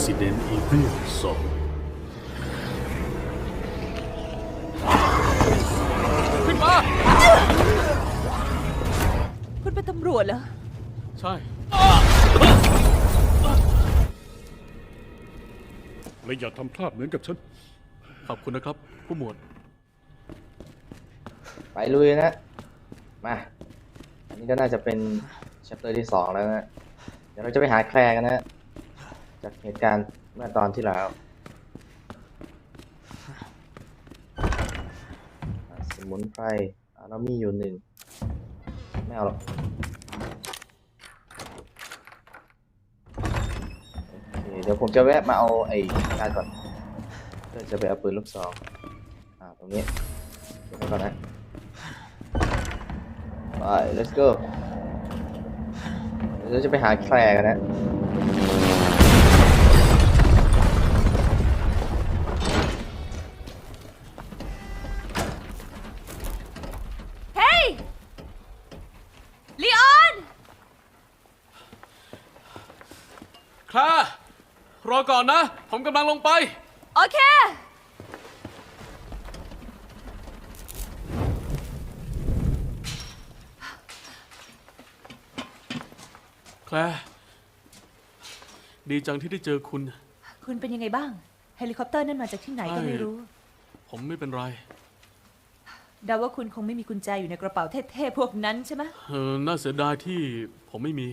Resident Evil 2ขึ้นมา คุณเป็นตำรวจเหรอ ใช่ และอย่าทำพลาดเหมือนกับฉัน ขอบคุณนะครับ ผู้หมวด ไปลุยนะ มา อันนี้ก็น่าจะเป็น chapter ที่สองแล้วนะ เดี๋ยวเราจะไปหาแคลร์กันนะ จากเหตุการณ์เมื่อตอนที่แล้วอ่าสมุนไพรอ่าเรามีอยู่หนึ่งไม่เอาหรอกโอเคเดี๋ยวผมจะแวะมาเอาไอ้การก่อนเพื่อจะไปเอาปืนลูกซองอ่าตรงนี้เดี๋ยวไปก่อนนะไป let's go เดี๋ยวเราจะไปหาแคลร์กันนะ รอก่อนนะ ผมกำลังลงไป โอเค แคลร์ดีจังที่ได้เจอคุณ คุณเป็นยังไงบ้าง เฮลิคอปเตอร์นั่นมาจากที่ไหนก็ไม่รู้ ผมไม่เป็นไร เดาว่าคุณคงไม่มีกุญแจอยู่ในกระเป๋าเท่ๆพวกนั้นใช่ไหม เออน่าเสียดายที่ผมไม่มี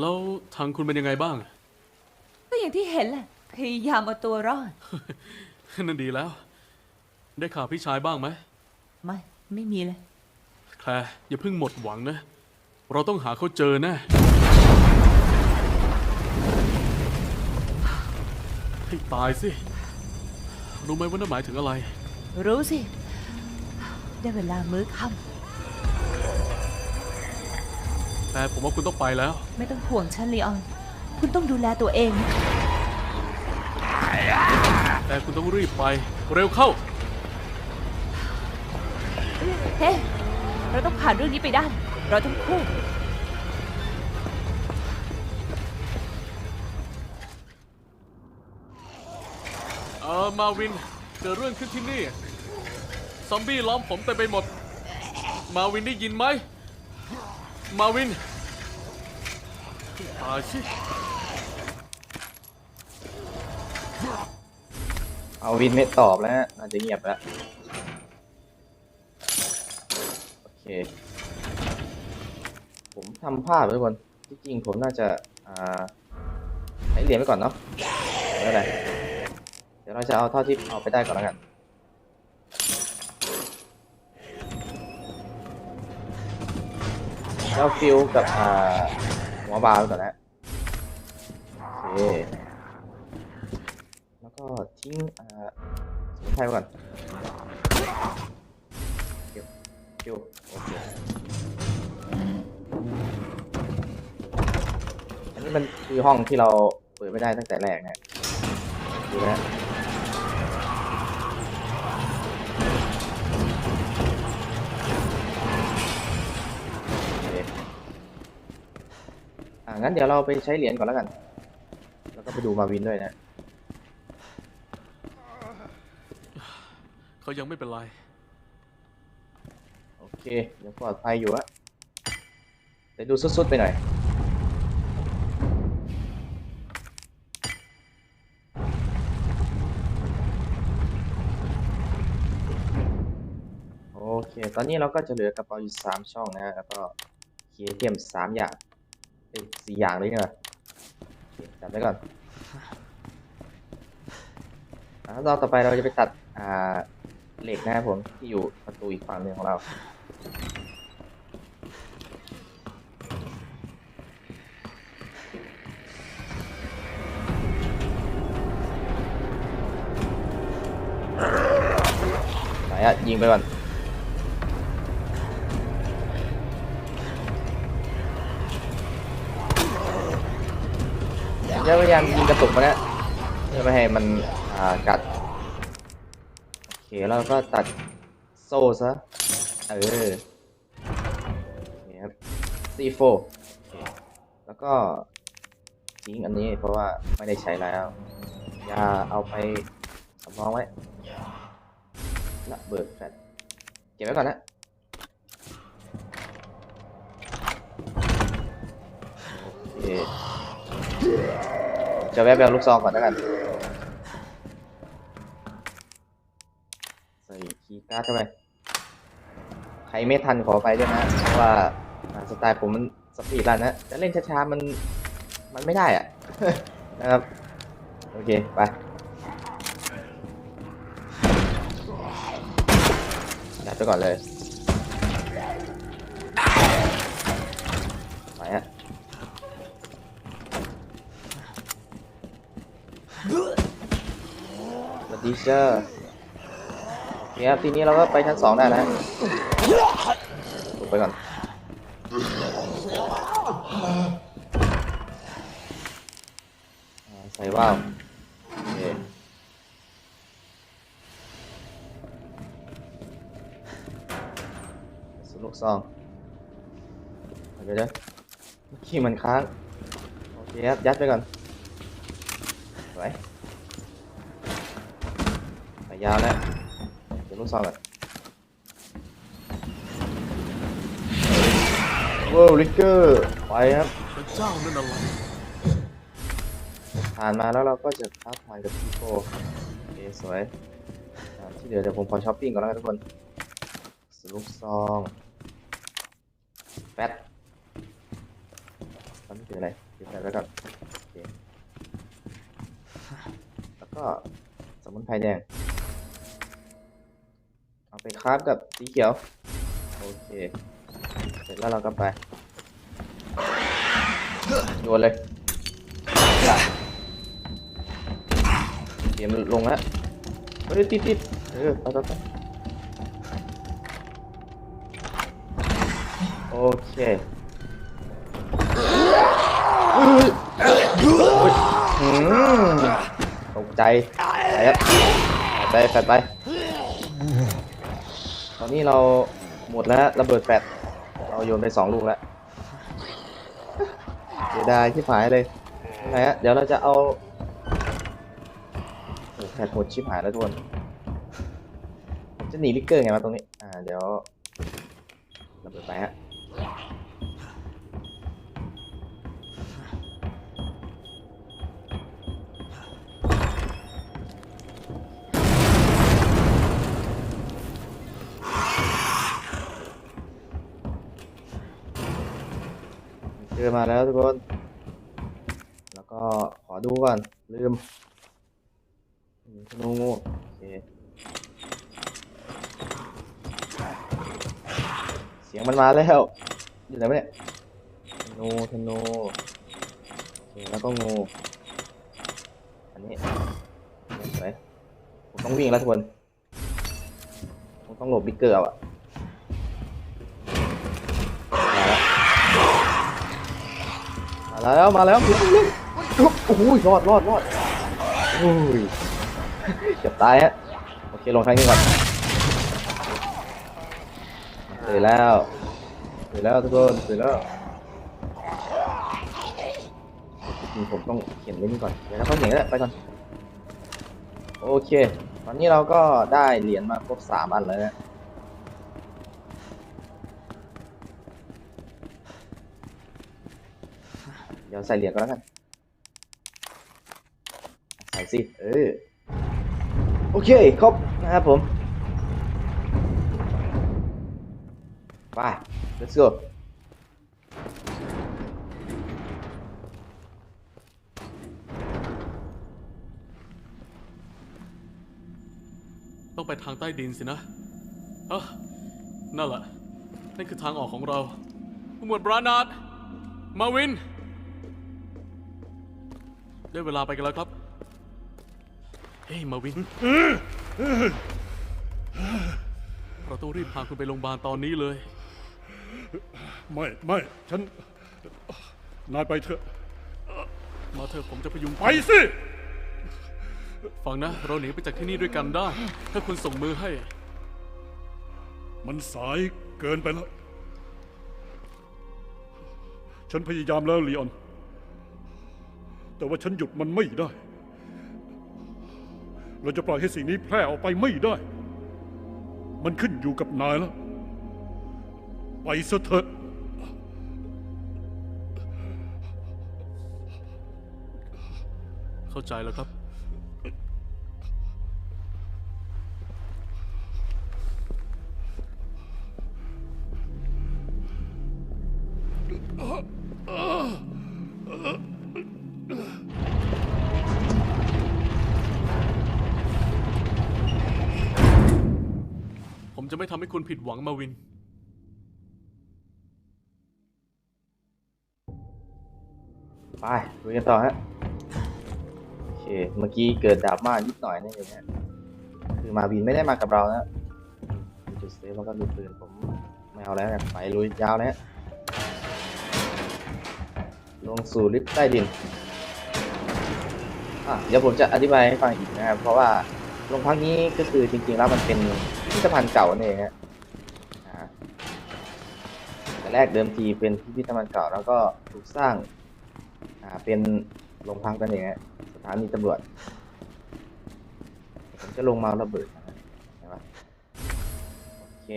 แล้วทางคุณเป็นยังไงบ้างก็ อย่างที่เห็นแหละ พยายามเอาตัวรอด นั่นดีแล้ว ได้ข่าวพี่ชายบ้างไหม ไม่ ไม่มีเลย แคลร์อย่าเพิ่งหมดหวังนะ เราต้องหาเขาเจอแน่ให้ตายสิ รู้ไหมว่านั่นหมายถึงอะไร รู้สิ ได้เวลามื้อค่แต่ผมว่าคุณต้องไปแล้วำไม่ต้องห่วงฉันลีออน คุณต้องดูแลตัวเองนะ แต่คุณต้องรีบไป เร็วเข้า เฮ้เราต้องผ่านเรื่องนี้ไปได้ เราต้องคู่ เออมาวิน เกิดเรื่องขึ้นที่นี่ ซอมบี้ล้อมผมเต็มไปหมด มาวินได้ยินไหม มาวินตายสิ เอาวินไม่ตอบแล้วฮะน่าจะเงียบแล้ว โอเค ผมทำพลาดไปทุกคนที่จริงผมน่าจะ อ่าใช้เหรียญไปก่อนเนาะไม่เป็นไรเดี๋ยวเราจะเอาเท่าที่เอาไปได้ก่อนแล้วกัน แล้วฟิลกับ อ่าหัวบาร์ไปก่อนนะโอเค ก็ทิ้งอ่าสมุนไพรก่อนเก็บเก็บโอเคอันนี้มันคือห้องที่เราเปิดไม่ได้ตั้งแต่แรกนะดูนะโอเคอ่างั้นเดี๋ยวเราไปใช้เหรียญก่อนแล้วกัน แล้วก็ไปดูมาวินด้วยนะ เขายังไม่เป็นไร โอเคยังปลอดภัยอยู่อะแต่ดูสุดๆไปหน่อย โอเค ตอนนี้เราก็จะเหลือกระเป๋าอยู่สามช่องนะฮะแล้วก็เคียร์เทียมสามอย่างเอ้ยสี่อย่างเลยเนี่ยจับไว้ก่อนอ่าตอนต่อไปเราจะไปตัด อ่า เหล็กนะครับผมที่อยู่ประตูอีกฝั่งหนึ่งของเรา ไหนอะยิงไปก่อนจะพยายามยิงกระตุกมันนะเพื่อไม่ให้มันอ่ากัด เคแล้วก็ตัดโซ่ซะ เออโอเคครับ C4 โอเคแล้วก็ทิ้งอันนี้เพราะว่าไม่ได้ใช้แล้ว อย่าเอาไปสำรองไว้ระเบิดแฟลชเก็บไว้ก่อนนะจะแวะไปเอาลูกซองก่อนแล้วกัน ใส่คีย์การ์ด เข้าไป ใครไม่ทันขอไปด้วยนะเพราะว่าสไตล์ผมมันสปีดรันนะจะเล่นช้าๆมันมันไม่ได้อะนะครับ โอเค ไปยัดไปก่อนเลยไปฮะสวัสดีเจ้าโอเคครับทีนี้เราก็ไปชั้นสองได้แล้วฮะลงไปก่อนใส่ว่าวโอเคสุดลูกซองเดี๋ยวเดี๋ยวเมื่อกี้มันค้างโอเคครับยัดไปก่อนไว้ไปยาวแล้ว ยวลูกซองก่อนว้าวลิกเกอร์ไปครับพระเจ้านั่นอะไรผ่านมาแล้วเราก็จะทับผ่านกับพี่โฟโอเคสวยอ่าที่เหลือเดี๋ยวผมขอช้อปปิ้งก่อนแล้วกันทุกคนสลูกซองแฟตมันคืออะไรเดี๋ยวแฟตไว้ก่อนโอเคแล้วก็สมุนไพรแดง เอาไปคราฟกับสีเขียว โอเค เสร็จแล้วเราก็ไปโยนเลยเกมลงแล้วเฮ้ยติดติดเออไปไปไปโอเคตกใจไปครับไปไป ตอนนี้เราหมดแล้วระเบิดแฟดเราโยนไปสองลูกแล้วเสียดายที่หายเลยนะฮะเดี๋ยวเราจะเอาโอ้โหแพทโหดชิบหายแล้วทุกคนจะหนีลิกเกอร์ไงมาตรงนี้ อ่า เดี๋ยวระเบิดไปฮะ เจอมาแล้วทุกคน แล้วก็ขอดูก่อน ลืมธนูงูโอเคเสียงมันมาแล้วอยู่ไหนวะเนี่ยธนูธนูโอเคแล้วก็งู อันนี้เห็นไหมผมต้องวิ่งแล้วทุกคนผมต้องหลบบิ๊กเกอร์อาอะ มาแล้วมาแล้วโอ้โหรอดรอดรอดโอ้ยเกือบตายฮะโอเคลงทางนี้ก่อนตื่นแล้วตื่นแล้วทุกคนตื่นแล้วจริงผมต้องเขียนไว้นี่ก่อนเดี๋ยวเราเขียนก็ได้ไปก่อนโอเค ตอนนี้เราก็ได้เหรียญมาครบสามอันแล้วนะ ดี๋ยวใส่เหรียญก็แล้วกัน ใส่สิ เออ โอเค ครบนะครับผม ไป let's go ต้องไปทางใต้ดินสินะเอะนั่นแหละ นั่นคือทางออกของเราหมวดบรานาดมาวิน ได้เวลาไปกันแล้วครับ เฮ้ย มาวิน เราต้องรีบพาคุณไปโรงพยาบาลตอนนี้เลย ไม่ ไม่ ฉัน นายไปเถอะ มาเถอะผมจะพยุงไปสิ ฟังนะ เราหนีไปจากที่นี่ด้วยกันได้ ถ้าคุณส่งมือให้ มันสายเกินไปแล้ว ฉันพยายามแล้วลีออน แต่ว่าฉันหยุดมันไม่ได้ เราจะปล่อยให้สิ่งนี้แพร่ออกไปไม่ได้ มันขึ้นอยู่กับนายแล้ว ไปซะเถอะเข้าใจแล้วครับ จะไม่ทำให้คุณผิดหวังมาวิน ไปดูกันต่อฮะโอเคเมื่อกี้เกิดดราม่านิดหน่อยนี่เองฮะคือมาวินไม่ได้มากับเรานะจุดเซฟแล้วก็ดูปืนผมไม่เอาแล้วไปลุยยาวเลยฮะลงสู่ลิฟต์ใต้ดินอะเดี๋ยวผมจะอธิบายให้ฟังอีกนะครับเพราะว่าโรงพักนี้ก็คือจริงๆแล้วมันเป็น พิพิธภัณฑ์เก่านั่นเองฮะแต่แรกเดิมทีเป็นพิพิธภัณฑ์เก่าแล้วก็ถูกสร้างเป็นโรงพักกันเองฮะสถานีตำรวจผมจะลงมาระเบิดนะฮะเห็นปะโอเค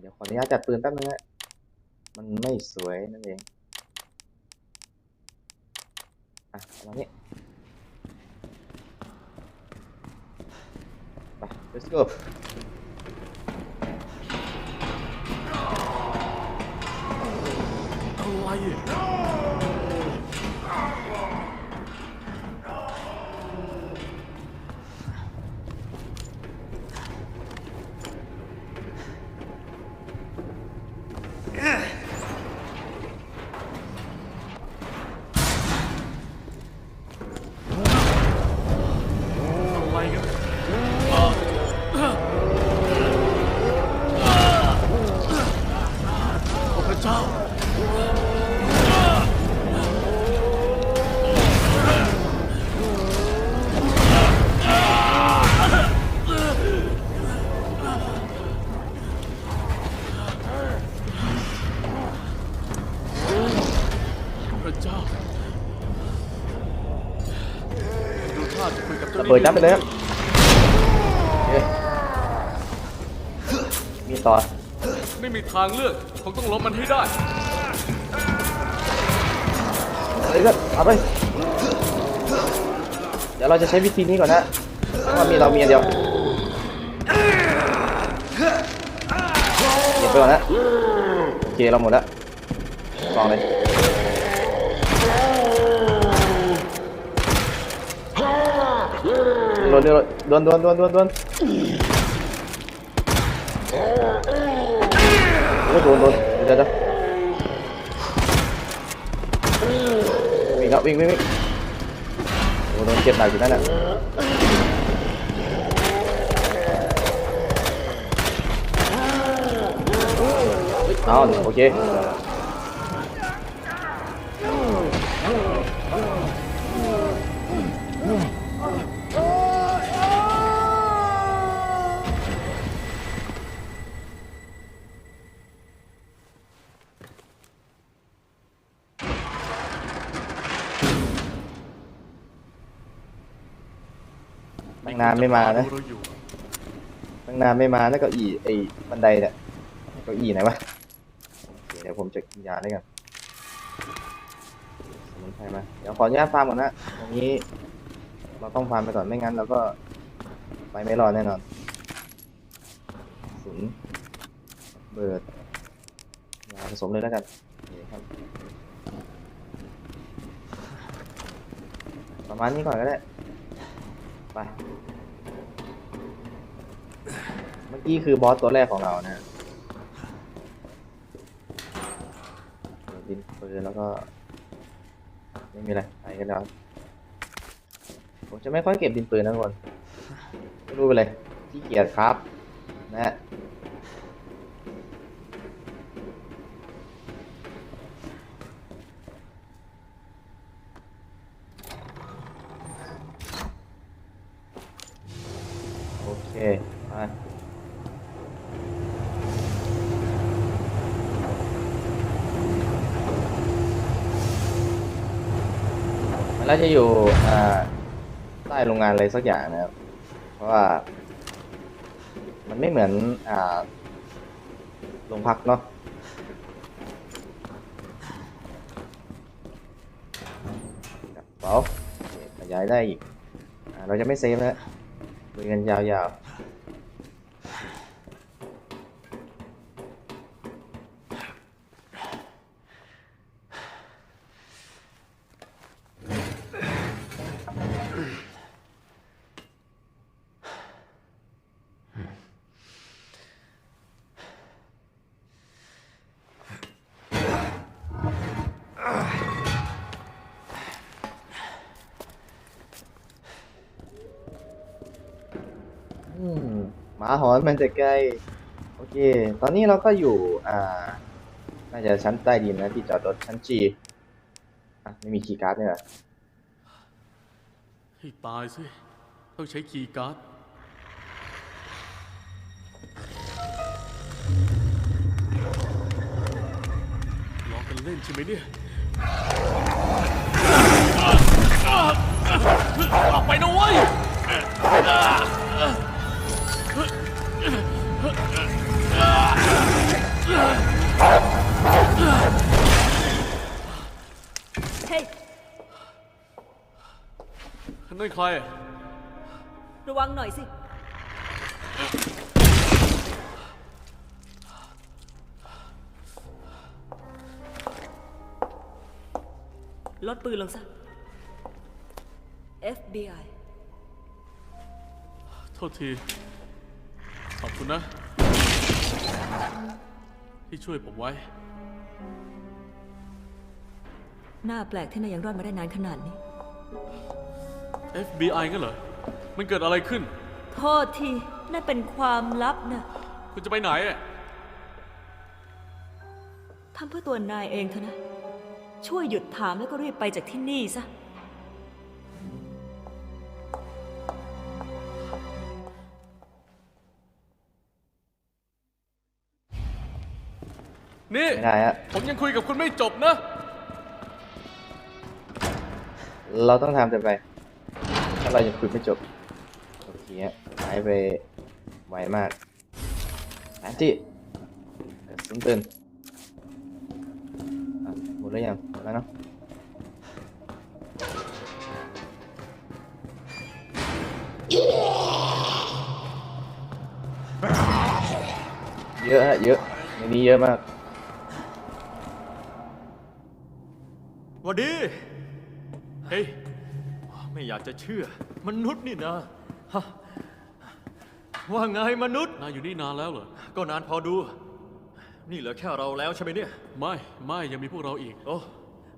เดี๋ยวขออนุญาตจัดปืนแป๊บนึงฮะมันไม่สวยนั่นเองอะประมาณนี้ไป let's go อะ เจ้าหระน้าเบิดที่จับไปเลยครับโอเคมีต่อไม่มีทางเลือกคงต้องล้มมันให้ได้อะไรก็เอาไปเดี๋ยวเราจะใช้วิธีนี้ก่อนนะเพราะว่ามีเรามีอันเดียวเก็บไปก่อนนะโอเคเราหมดแล้วลองเลย โดนโดนโดนโดนโดนโดนโดนโอ้ยโอาโอเคตั้งนานไม่มานะเราอยู่ตั้งนานไม่มาแล้วเก้าอี้ไอ้บันไดเนี่ยเก้าอี้ไหนวะโอเคเดี๋ยวผมจะกินยาด้วยกันสมุนไพรมาเดี๋ยวขออนุญาตฟาร์มก่อนนะตรงนี้ เราต้องฟาร์มไปก่อนไม่งั้นเราก็ไปไม่รอดแน่นอนศูนย์เบิดยาผสมเลยแล้วกันโอเคครับประมาณนี้ก่อนก็ได้ ไป เมื่อกี้คือบอสตัวแรกของเรานะดินปืนแล้วก็ ไม่มีอะไรไปกันแล้วผมจะไม่ค่อยเก็บดินปืนนะทุกคนไม่รู้ไปเลยที่เกียจครับ นะฮะโอเคไป น่าจะอยู่อ่าใต้โรงงานอะไรสักอย่างนะครับ เพราะว่า มันไม่เหมือนอ่าโรงพักเนาะกระเป๋าโอเคขยายได้อีกอ่าเราจะไม่เซฟแล้วคุยกันยาวๆ หาหอนมันจะใกล้โอเค ตอนนี้เราก็อยู่ อ่า น่าจะชั้นใต้ดินนะที่จอดรถชั้นจีไม่มีคีย์การ์ดเนี่ยให้ตายสิ ต้องใช้คีย์การ์ดลองกันเล่นใช่ไหมเนี่ยออกไปนะเว้ย ฮ้ยนั่นใคร ระวังหน่อยสิ ลดปืนลงซะ FBI โทษที ขอบคุณนะ ที่ช่วยผมไว้ หน้าแปลกที่นายยังรอดมาได้นานขนาดนี้ FBI งั้นเหรอ มันเกิดอะไรขึ้น โทษทีนั่นเป็นความลับนะคุณจะไปไหนอะทำเพื่อตัวนายเองเถอะนะ ช่วยหยุดถามแล้วก็รีบไปจากที่นี่ซะ นี่ ไม่ได้ฮะผมยังคุยกับคุณไม่จบนะ เราต้องทำแต่ไป ถ้าเรายังคุยไม่จบ โอเคฮะหายไปไวมากแอนตี้สุนตื่นอะหมดแล้วยังหมดแล้วเนาะเยอะฮะเยอะในนี้เยอะมาก หวัสดี เฮ้ย ไม่อยากจะเชื่อ มนุษย์นี่นะฮะว่าไงมนุษย์ นายอยู่นี่นานแล้วเหรอ ก็นานพอดู นี่เหลือแค่เราแล้วใช่ไหมเนี่ย ไม่ไม่ยังมีพวกเราอีก โอ้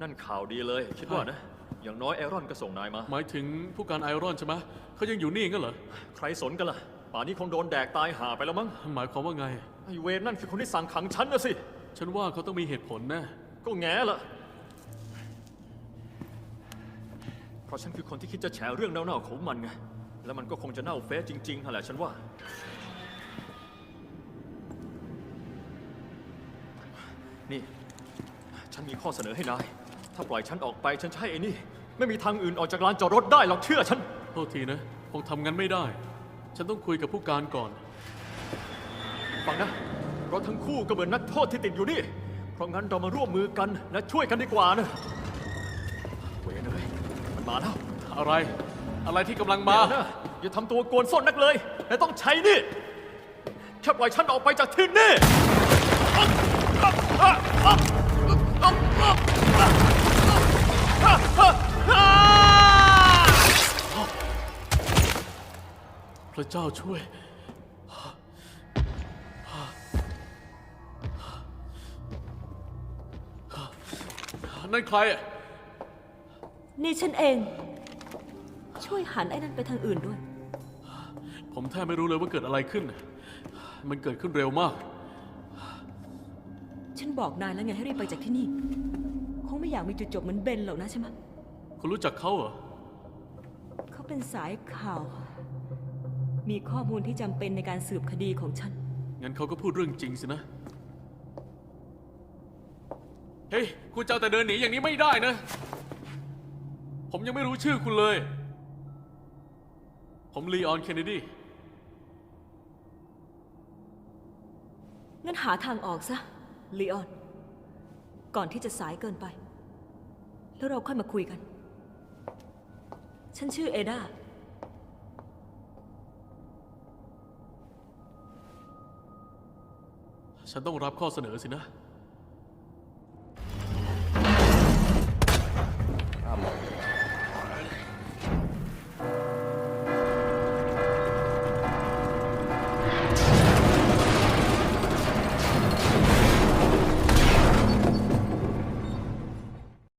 นั่นข่าวดีเลย คิดว่านะ อย่างน้อยไอรอนก็ส่งนายมา หมายถึงผู้การไอรอนใช่ไหมเขายังอยู่นี่งั้นเหรอ ใครสนกันล่ะ ป่านนี้คงโดนแดกตายหาไปแล้วมั้ง หมายความว่าไง ไอเวนนั่นคือคนที่สั่งขังฉันนะสิ ฉันว่าเขาต้องมีเหตุผลแน่ ก็แง่ละ เพราะฉันคือคนที่คิดจะแฉเรื่องเน่าๆของมันไง แล้วมันก็คงจะเน่าเฟะจริงๆนั่นแหละฉันว่า นี่ ฉันมีข้อเสนอให้นาย ถ้าปล่อยฉันออกไปฉันจะใช่ไอ้นี่ ไม่มีทางอื่นออกจากลานจอดรถได้หรอกเชื่อฉัน โทษทีนะคงทำงั้นไม่ได้ ฉันต้องคุยกับผู้การก่อน ฟังนะเราทั้งคู่ก็เหมือนนักโทษที่ติดอยู่นี่ เพราะงั้นเรามาร่วมมือกันและช่วยกันดีกว่านะเวนเลย มันมาแล้วอะไร อะไรที่กำลังมามานะอย่าทำตัวกวนส้นนักเลยนายต้องใช้นี่แค่ปล่อยฉันออกไปจากที่นี่พระเจ้าช่วย นั่นใครอะ นี่ฉันเอง ช่วยหันไอ้นั่นไปทางอื่นด้วย ผมแทบไม่รู้เลยว่าเกิดอะไรขึ้น มันเกิดขึ้นเร็วมาก ฉันบอกนายแล้วไงให้รีบไปจากที่นี่ คงไม่อยากมีจุดจบเหมือนเบนหรอกนะใช่ไหมคุณรู้จักเขาเหรอ เขาเป็นสายข่าว มีข้อมูลที่จำเป็นในการสืบคดีของฉัน งั้นเขาก็พูดเรื่องจริงสินะ เฮ้ย คุณจะเอาแต่เดินหนีอย่างนี้ไม่ได้นะผม ผมยังไม่รู้ชื่อคุณเลย ผมลีออนเคนเนดี งั้นหาทางออกซะ ลีออน ก่อนที่จะสายเกินไป แล้วเราค่อยมาคุยกัน ฉันชื่อเอดาฉันต้องรับข้อเสนอสินะ